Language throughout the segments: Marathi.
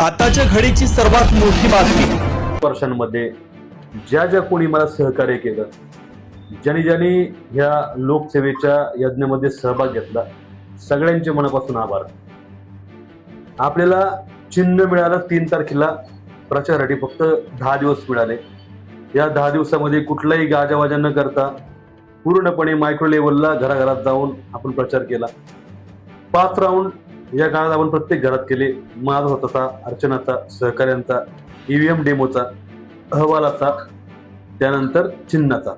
आताच्या घडीची सर्वात मोठी बातमी. वर्षांमध्ये ज्या ज्या कोणी मला सहकार्य केलं ज्यांनी ज्यांनी ह्या लोकसेवेच्या यज्ञामध्ये सहभाग घेतला सगळ्यांचे मनापासून आभार. आपल्याला चिन्ह मिळालं तीन तारखेला प्रचारासाठी फक्त दहा दिवस मिळाले. या दहा दिवसामध्ये कुठलाही गाजावाजा न करता पूर्णपणे मायक्रो लेवलला घराघरात जाऊन आपण प्रचार केला. पाच राऊंड या काळात आपण प्रत्येक घरात केले माझा स्वतःचा अर्चनाचा सहकार्यांचा ईव्हीएम डेमोचा अहवालाचा त्यानंतर चिन्हाचा.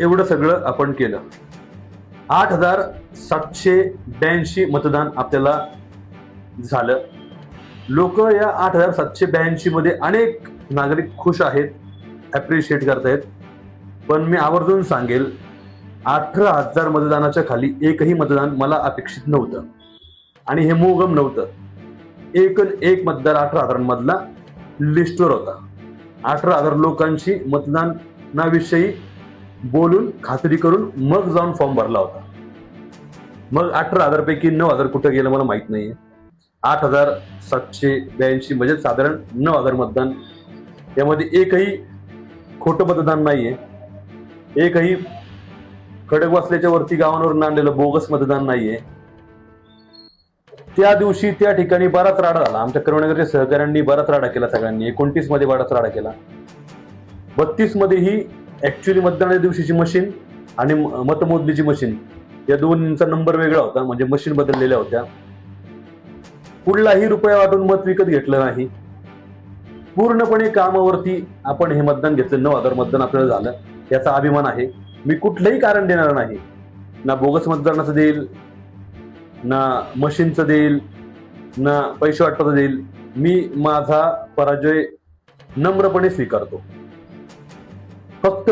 एवढं सगळं आपण केलं. आठ हजार सातशे ब्याऐंशी मतदान आपल्याला झालं. लोक या आठ हजार सातशे ब्याऐंशी मध्ये अनेक नागरिक खुश आहेत ॲप्रिशिएट करतायत. पण मी आवर्जून सांगेल अठरा हजार मतदानाच्या खाली एकही मतदान मला अपेक्षित नव्हतं. आणि हे मोगम नव्हतं. एक एक मतदार अठरा हजारांमधला लिस्टवर होता. अठरा हजार लोकांशी मतदानाविषयी बोलून खात्री करून मग जाऊन फॉर्म भरला होता. मग अठरा हजारपैकी नऊ हजार कुठं गेलं मला माहीत नाही आठ हजार सातशे ब्याऐंशी म्हणजे साधारण नऊ हजार मतदान. यामध्ये एकही खोटं मतदान नाही आहे एकही खडकवासल्याच्या वरती गावांवर आणलेलं बोगस मतदान नाहीये. त्या दिवशी त्या ठिकाणी बराच राडा झाला. आमच्या करुणनगरच्या सहकाऱ्यांनी बराच राडा केला सगळ्यांनी. एकोणतीसमध्ये बराच राडा केला. बत्तीसमध्ये ही ऍक्च्युली मतदानाच्या दिवशीची मशीन आणि मतमोजणीची मशीन या दोन्हींचा नंबर वेगळा होता म्हणजे मशीन बदललेल्या होत्या. कुठलाही रुपया वाटून मत विकत घेतलं नाही. पूर्णपणे कामावरती आपण हे मतदान घेतलं. नऊ हजार मतदान आपल्याला झालं. याचा अभिमान आहे. मी कुठलंही कारण देणार नाही. ना बोगस मतदानाचं देईल ना मशीनचं देईल ना पैसे वाटपाचं देईल. मी माझा पराजय नम्रपणे स्वीकारतो. फक्त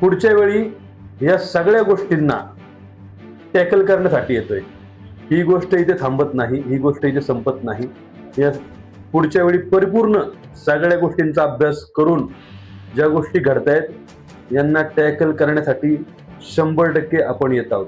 पुढच्या वेळी या सगळ्या गोष्टींना टॅकल करण्यासाठी येतोय. ही गोष्ट इथे थांबत नाही ही गोष्ट इथे संपत नाही. या पुढच्या वेळी परिपूर्ण सगळ्या गोष्टींचा अभ्यास करून ज्या गोष्टी घडतायत यांना टॅकल करण्यासाठी शंभर टक्के आपण येत आहोत.